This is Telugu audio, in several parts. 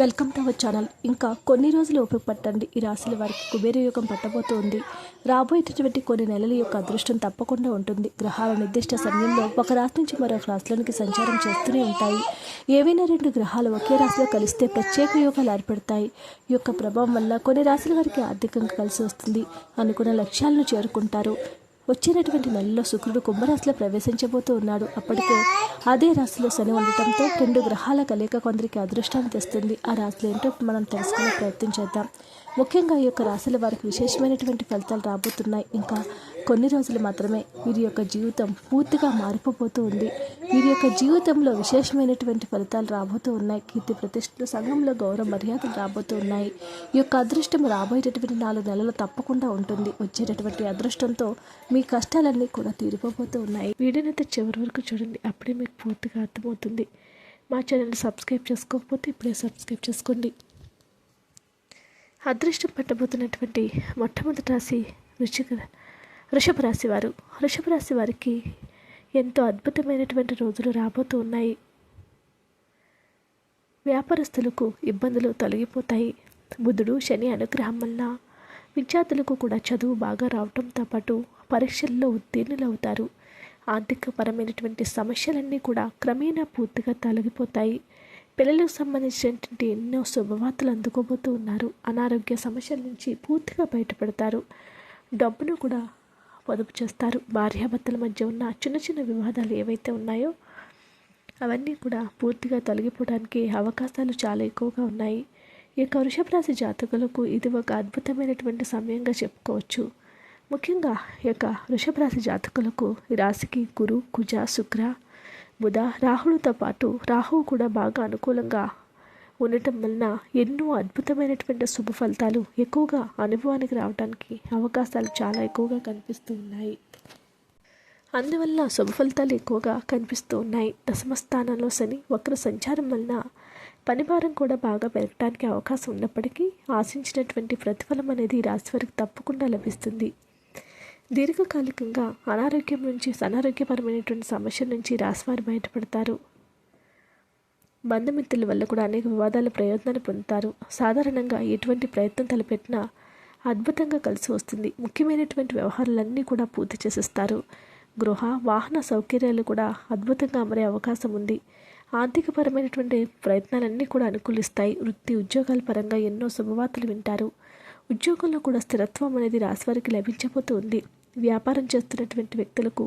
Welcome to our channel. ఇంకా కొన్ని రోజులు ఓపిక పట్టండి ఈ రాశుల వారికి కుబేర యోగం పట్టబోతోంది రాబోయేటటువంటి కొన్ని నెలల యొక్క అదృష్టం తప్పకుండా ఉంటుంది. గ్రహాల నిర్దిష్ట సమయంలో ఒక రాశి నుంచి మరొక రాశిలోనికి సంచారం చేస్తూనే ఉంటాయి. ఏవైనా రెండు గ్రహాలు ఒకే రాశిలో కలిస్తే ప్రత్యేక యోగాలు ఏర్పడతాయి. ఈ యొక్క ప్రభావం వల్ల కొన్ని రాశుల వారికి ఆర్థికంగా కలిసి వస్తుంది. అనుకున్న లక్ష్యాలను చేరుకుంటారు. వచ్చినటువంటి నెలలో శుక్రుడు కుంభరాశిలో ప్రవేశించబోతూ ఉన్నాడు. అప్పటికే అదే రాశిలో శని ఉండటంతో రెండు గ్రహాల కలయిక కొందరికి అదృష్టాన్ని తెస్తుంది. ఆ రాశులు ఏంటో మనం తెలుసుకునే ప్రయత్నం చేద్దాం. ముఖ్యంగా ఈ యొక్క రాశుల వారికి విశేషమైనటువంటి ఫలితాలు రాబోతున్నాయి. ఇంకా కొన్ని రోజులు మాత్రమే వీరి యొక్క జీవితం పూర్తిగా మారిపోతూ ఉంది. వీరి యొక్క జీవితంలో విశేషమైనటువంటి ఫలితాలు రాబోతూ ఉన్నాయి. కీర్తి ప్రతిష్టలు సంఘంలో గౌరవ మర్యాదలు రాబోతూ ఉన్నాయి. ఈ యొక్క అదృష్టం రాబోయేటటువంటి నాలుగు నెలలు తప్పకుండా ఉంటుంది. వచ్చేటటువంటి అదృష్టంతో మీ కష్టాలన్నీ కూడా తీరిపోబోతూ ఉన్నాయి. వీడియోనైతే చివరి వరకు చూడండి. అప్పుడే మీకు పూర్తిగా అర్థమవుతుంది. మా ఛానల్ సబ్స్క్రైబ్ చేసుకోకపోతే ఇప్పుడే సబ్స్క్రైబ్ చేసుకోండి. అదృష్టం పట్టబోతున్నటువంటి మొట్టమొదటి రాశి వృశ్చిక వృషభ రాశి వారు. వృషభ రాశి వారికి ఎంతో అద్భుతమైనటువంటి రోజులు రాబోతూ ఉన్నాయి. వ్యాపారస్తులకు ఇబ్బందులు తొలగిపోతాయి. బుధుడు శని అనుగ్రహం వల్ల విద్యార్థులకు కూడా చదువు బాగా రావడంతో పాటు పరీక్షల్లో ఉత్తీర్ణులు అవుతారు ఆర్థికపరమైనటువంటి సమస్యలన్నీ కూడా క్రమేణా పూర్తిగా తొలగిపోతాయి. పిల్లలకు సంబంధించినటువంటి ఎన్నో శుభవార్తలు అందుకోబోతూ ఉన్నారు. అనారోగ్య సమస్యల నుంచి పూర్తిగా బయటపడతారు. డబ్బును కూడా పొదుపు చేస్తారు. భార్యాభర్తల మధ్య ఉన్న చిన్న చిన్న వివాదాలు ఏవైతే ఉన్నాయో అవన్నీ కూడా పూర్తిగా తొలగిపోవడానికి అవకాశాలు చాలా ఎక్కువగా ఉన్నాయి. ఈ యొక్క వృషభ రాశి జాతకులకు ఇది ఒక అద్భుతమైనటువంటి సమయంగా చెప్పుకోవచ్చు. ముఖ్యంగా ఈ యొక్క వృషభ రాశి జాతకులకు ఈ రాశికి గురు కుజ శుక్ర బుధ రాహులతో పాటు రాహువు కూడా బాగా అనుకూలంగా ఉండటం వలన ఎన్నో అద్భుతమైనటువంటి శుభ ఫలితాలు ఎక్కువగా అనుభవానికి రావడానికి అవకాశాలు చాలా ఎక్కువగా కనిపిస్తూ ఉన్నాయి. అందువల్ల శుభ ఫలితాలు ఎక్కువగా కనిపిస్తూ ఉన్నాయి. దశమ స్థానంలో శని వక్ర సంచారం వలన పనిభారం కూడా బాగా పెరగడానికి అవకాశం ఉన్నప్పటికీ ఆశించినటువంటి ప్రతిఫలం అనేది రాశి వారికి తప్పకుండా లభిస్తుంది. దీర్ఘకాలికంగా అనారోగ్యం నుంచి అనారోగ్యపరమైనటువంటి సమస్యల నుంచి రాశివారు బయటపడతారు. బంధుమిత్రుల వల్ల కూడా అనేక వివాదాల ప్రయోజనాలు పొందుతారు. సాధారణంగా ఎటువంటి ప్రయత్నం తలపెట్టినా అద్భుతంగా కలిసి వస్తుంది. ముఖ్యమైనటువంటి వ్యవహారాలన్నీ కూడా పూర్తి చేసేస్తారు. గృహ వాహన సౌకర్యాలు కూడా అద్భుతంగా అమరే అవకాశం ఉంది. ఆర్థికపరమైనటువంటి ప్రయత్నాలన్నీ కూడా అనుకూలిస్తాయి. వృత్తి ఉద్యోగాల పరంగా ఎన్నో శుభవార్తలు వింటారు. ఉద్యోగంలో కూడా స్థిరత్వం అనేది రాశివారికి లభించబోతుంది వ్యాపారం చేస్తున్నటువంటి వ్యక్తులకు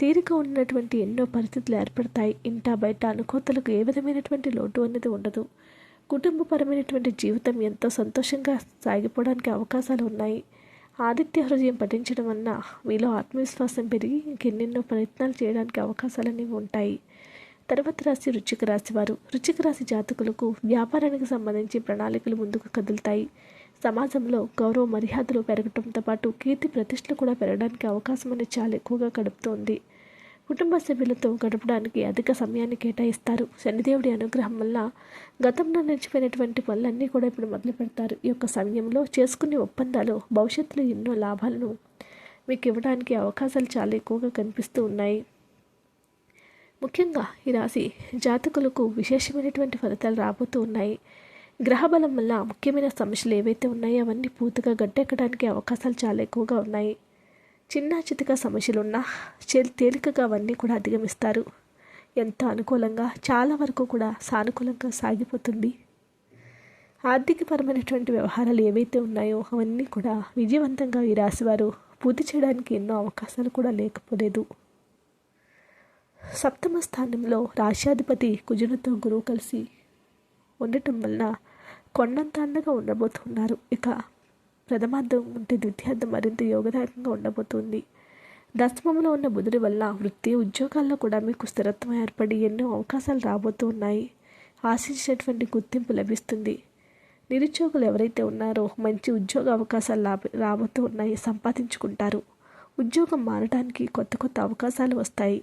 తీరిక ఉన్నటువంటి ఎన్నో పరిస్థితులు ఏర్పడతాయి. ఇంటా బయట అనుకోతలకు ఏ విధమైనటువంటి లోటు అనేది ఉండదు. కుటుంబపరమైనటువంటి జీవితం ఎంతో సంతోషంగా సాగిపోవడానికి అవకాశాలు ఉన్నాయి. ఆదిత్య హృదయం పఠించడం వలన మీలో ఆత్మవిశ్వాసం పెరిగి ఇంకెన్నెన్నో ప్రయత్నాలు చేయడానికి అవకాశాలు అనేవి ఉంటాయి. తర్వాత రాశి రుచిక రాశి వారు. రుచిక రాశి జాతకులకు వ్యాపారానికి సంబంధించి ప్రణాళికలు ముందుకు కదులుతాయి. సమాజంలో గౌరవ మర్యాదలు పెరగటంతో పాటు కీర్తి ప్రతిష్టలు కూడా పెరగడానికి అవకాశం అనేది చాలా ఎక్కువగా గడుపుతోంది. కుటుంబ సభ్యులతో గడపడానికి అధిక సమయాన్ని కేటాయిస్తారు. శనిదేవుడి అనుగ్రహం వల్ల గతంలో నిలిచిపోయినటువంటి పనులన్నీ కూడా ఇప్పుడు మొదలు పెడతారు ఈ యొక్క సమయంలో చేసుకునే ఒప్పందాలు భవిష్యత్తులో ఎన్నో లాభాలను మీకు ఇవ్వడానికి అవకాశాలు చాలా ఎక్కువగా కనిపిస్తూ ఉన్నాయి. ముఖ్యంగా ఈ రాశి జాతకులకు విశేషమైనటువంటి ఫలితాలు రాబోతూ ఉన్నాయి. గ్రహబలం వల్ల ముఖ్యమైన సమస్యలు ఏవైతే ఉన్నాయో అవన్నీ పూర్తిగా గట్టెక్కడానికి అవకాశాలు చాలా ఎక్కువగా ఉన్నాయి. చిన్న చితక సమస్యలున్నా తేలికగా అవన్నీ కూడా అధిగమిస్తారు. ఎంత అనుకూలంగా చాలా వరకు కూడా సానుకూలంగా సాగిపోతుంది. ఆర్థికపరమైనటువంటి వ్యవహారాలు ఏవైతే ఉన్నాయో అవన్నీ కూడా విజయవంతంగా ఈ రాశివారు పూర్తి చేయడానికి ఎన్నో అవకాశాలు కూడా లేకపోలేదు. సప్తమ స్థానంలో రాష్ట్రాధిపతి కుజునితో గురువు కలిసి ఉండటం వలన కొండంత అందంగా ఉండబోతున్నారు. ఇక ప్రథమార్థం ఉంటే ద్వితీయార్థం మరింత యోగదాయకంగా ఉండబోతుంది. దశమంలో ఉన్న బుధుడి వల్ల వృత్తి ఉద్యోగాల్లో కూడా మీకు స్థిరత్వం ఏర్పడి ఎన్నో అవకాశాలు రాబోతూ ఉన్నాయి ఆశించినటువంటి గుర్తింపు లభిస్తుంది. నిరుద్యోగులు ఎవరైతే ఉన్నారో మంచి ఉద్యోగ అవకాశాలు లాభ రాబోతూ ఉన్నాయి సంపాదించుకుంటారు. ఉద్యోగం మారడానికి కొత్త కొత్త అవకాశాలు వస్తాయి.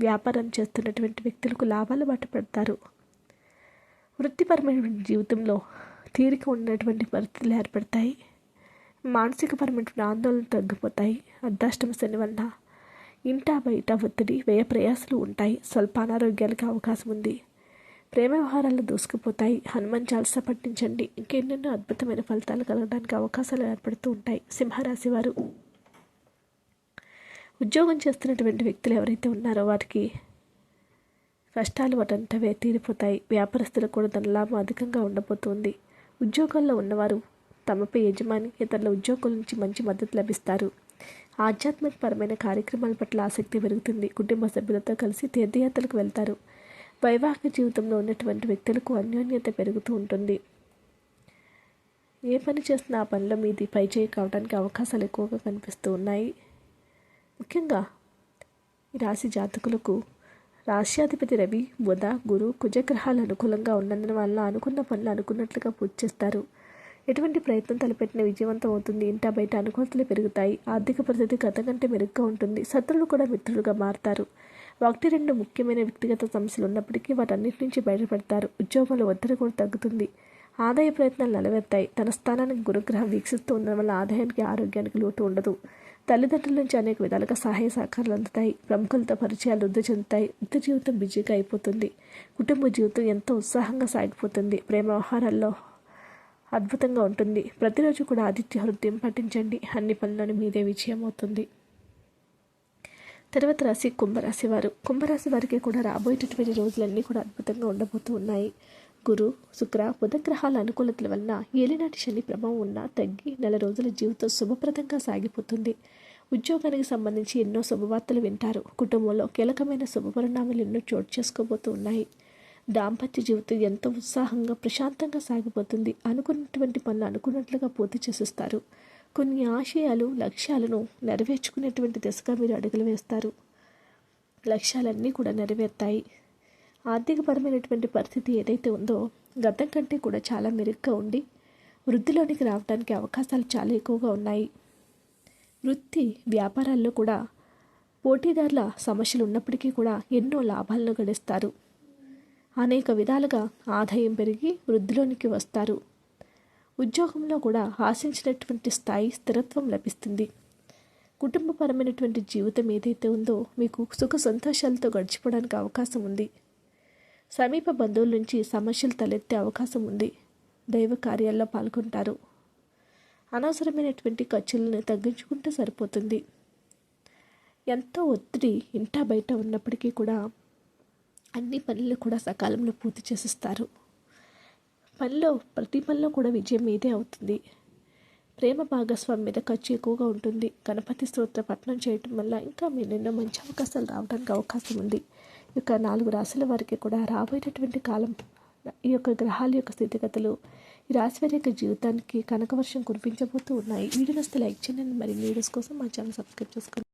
వ్యాపారం చేస్తున్నటువంటి వ్యక్తులకు లాభాలు బాట పడతారు వృత్తిపరమైనటువంటి జీవితంలో తీరిక ఉన్నటువంటి పరిస్థితులు ఏర్పడతాయి. మానసికపరమైనటువంటి ఆందోళనలు తగ్గిపోతాయి. అర్ధాష్టమ శని వల్ల ఇంటా బయట ఒత్తిడి వ్యయ ప్రయాసాలు ఉంటాయి. స్వల్ప అనారోగ్యాలకు అవకాశం ఉంది. ప్రేమ వ్యవహారాలు దూసుకుపోతాయి. హనుమాన్ చాలస పట్టించండి ఇంకెన్నెన్నో అద్భుతమైన ఫలితాలు కలగడానికి అవకాశాలు ఏర్పడుతూ ఉంటాయి. సింహరాశి వారు. ఉద్యోగం చేస్తున్నటువంటి వ్యక్తులు ఎవరైతే ఉన్నారో వారికి కష్టాలు వాటంటవే తీరిపోతాయి. వ్యాపారస్తులకు కూడా దాని లాభం అధికంగా ఉండబోతుంది. ఉద్యోగాల్లో ఉన్నవారు తమపై యజమాని ఇతరుల ఉద్యోగుల నుంచి మంచి మద్దతు లభిస్తారు. ఆధ్యాత్మికపరమైన కార్యక్రమాల పట్ల ఆసక్తి పెరుగుతుంది. కుటుంబ సభ్యులతో కలిసి తీర్థయాత్రలకు వెళ్తారు. వైవాహిక జీవితంలో ఉన్నటువంటి వ్యక్తులకు అన్యోన్యత పెరుగుతూ ఉంటుంది. ఏ పని చేస్తున్నా ఆ పనిలో మీది పైచేయి కావడానికి అవకాశాలు ఎక్కువగా కనిపిస్తూ ఉన్నాయి. ముఖ్యంగా ఈ రాశి జాతకులకు రాష్ట్రాధిపతి రవి బుధ గురు కుజగ్రహాలు అనుకూలంగా ఉన్నందున వల్ల అనుకున్న పనులు అనుకున్నట్లుగా పూర్తి చేస్తారు. ఎటువంటి ప్రయత్నం తలపెట్టిన విజయవంతం అవుతుంది. ఇంటా బయట అనుకూలతలు పెరుగుతాయి. ఆర్థిక పరిస్థితి గత కంటే మెరుగ్గా ఉంటుంది. శత్రులు కూడా మిత్రులుగా మారుతారు. ఒకటి రెండు ముఖ్యమైన వ్యక్తిగత సమస్యలు ఉన్నప్పటికీ వాటన్నిటి నుంచి బయటపడతారు. ఉద్యోగంలో ఒత్తిడి కూడా తగ్గుతుంది. ఆదాయ ప్రయత్నాలు నిలబెడతాయి తన స్థానానికి గురుగ్రహం వీక్షిస్తూ ఉండడం వల్ల ఆదాయానికి ఆరోగ్యానికి లోటు ఉండదు. తల్లిదండ్రుల నుంచి అనేక విధాలుగా సహాయ సహకారాలు అందుతాయి. ప్రముఖులతో పరిచయాలు వృద్ధి చెందుతాయి. వృద్ధి జీవితం బిజీగా అయిపోతుంది. కుటుంబ జీవితం ఎంతో ఉత్సాహంగా సాగిపోతుంది. ప్రేమ వ్యవహారాల్లో అద్భుతంగా ఉంటుంది. ప్రతిరోజు కూడా ఆదిత్య హృదయం పఠించండి. అన్ని పనులను మీదే విజయం అవుతుంది తర్వాత రాశి కుంభరాశి వారు. కుంభరాశి వారికి కూడా రాబోయేటటువంటి రోజులన్నీ కూడా అద్భుతంగా ఉండబోతూ ఉన్నాయి. గురు శుక్ర బుధగ్రహాల అనుకూలతల వలన ఏలినాటి శని ప్రభావం ఉన్నా తగ్గి నెల రోజుల జీవితం శుభప్రదంగా సాగిపోతుంది. ఉద్యోగానికి సంబంధించి ఎన్నో శుభవార్తలు వింటారు. కుటుంబంలో కీలకమైన శుభపరిణామాలు ఎన్నో చోటు చేసుకోబోతూ ఉన్నాయి. దాంపత్య జీవితం ఎంతో ఉత్సాహంగా ప్రశాంతంగా సాగిపోతుంది. అనుకున్నటువంటి పనులు అనుకున్నట్లుగా పూర్తి చేసిస్తారు. కొన్ని ఆశయాలు లక్ష్యాలను నెరవేర్చుకునేటువంటి దిశగా మీరు అడుగులు వేస్తారు. లక్ష్యాలన్నీ కూడా నెరవేర్తాయి. ఆర్థికపరమైనటువంటి పరిస్థితి ఏదైతే ఉందో గతం కంటే కూడా చాలా మెరుగ్గా ఉండి వృద్ధిలోనికి రావడానికి అవకాశాలు చాలా ఎక్కువగా ఉన్నాయి. వృత్తి వ్యాపారాల్లో కూడా పోటీదారుల సమస్యలు ఉన్నప్పటికీ కూడా ఎన్నో లాభాలను గడిస్తారు అనేక విధాలుగా ఆదాయం పెరిగి వృద్ధిలోనికి వస్తారు. ఉద్యోగంలో కూడా ఆశించినటువంటి స్థాయి స్థిరత్వం లభిస్తుంది. కుటుంబపరమైనటువంటి జీవితం ఏదైతే ఉందో మీకు సుఖ సంతోషాలతో గడిచిపోవడానికి అవకాశం ఉంది. సమీప బంధువుల నుంచి సమస్యలు తలెత్తే అవకాశం ఉంది. దైవ కార్యాల్లో పాల్గొంటారు. అనవసరమైనటువంటి ఖర్చులను తగ్గించుకుంటే సరిపోతుంది. ఎంతో ఒత్తిడి ఇంటా బయట ఉన్నప్పటికీ కూడా అన్ని పనులు కూడా సకాలంలో పూర్తి చేసిస్తారు. పనిలో ప్రతి పనిలో కూడా విజయం మీదే అవుతుంది. ప్రేమ భాగస్వామి మీద ఖర్చు ఎక్కువగా ఉంటుంది. గణపతి స్తోత్ర పఠనం చేయటం వల్ల ఇంకా మీరు ఎన్నో మంచి అవకాశాలు రావడానికి అవకాశం ఉంది. యొక్క నాలుగు రాశుల వారికి కూడా రాబోయేటటువంటి కాలం ఈ యొక్క గ్రహాల యొక్క స్థితిగతులు ఈ రాశి వారి యొక్క జీవితానికి కనకవర్షం కురిపించబోతూ ఉన్నాయి. వీడియోస్ లైక్ చేయండి. మరి వీడియోస్ కోసం మా ఛానల్ సబ్స్క్రైబ్ చేసుకోండి.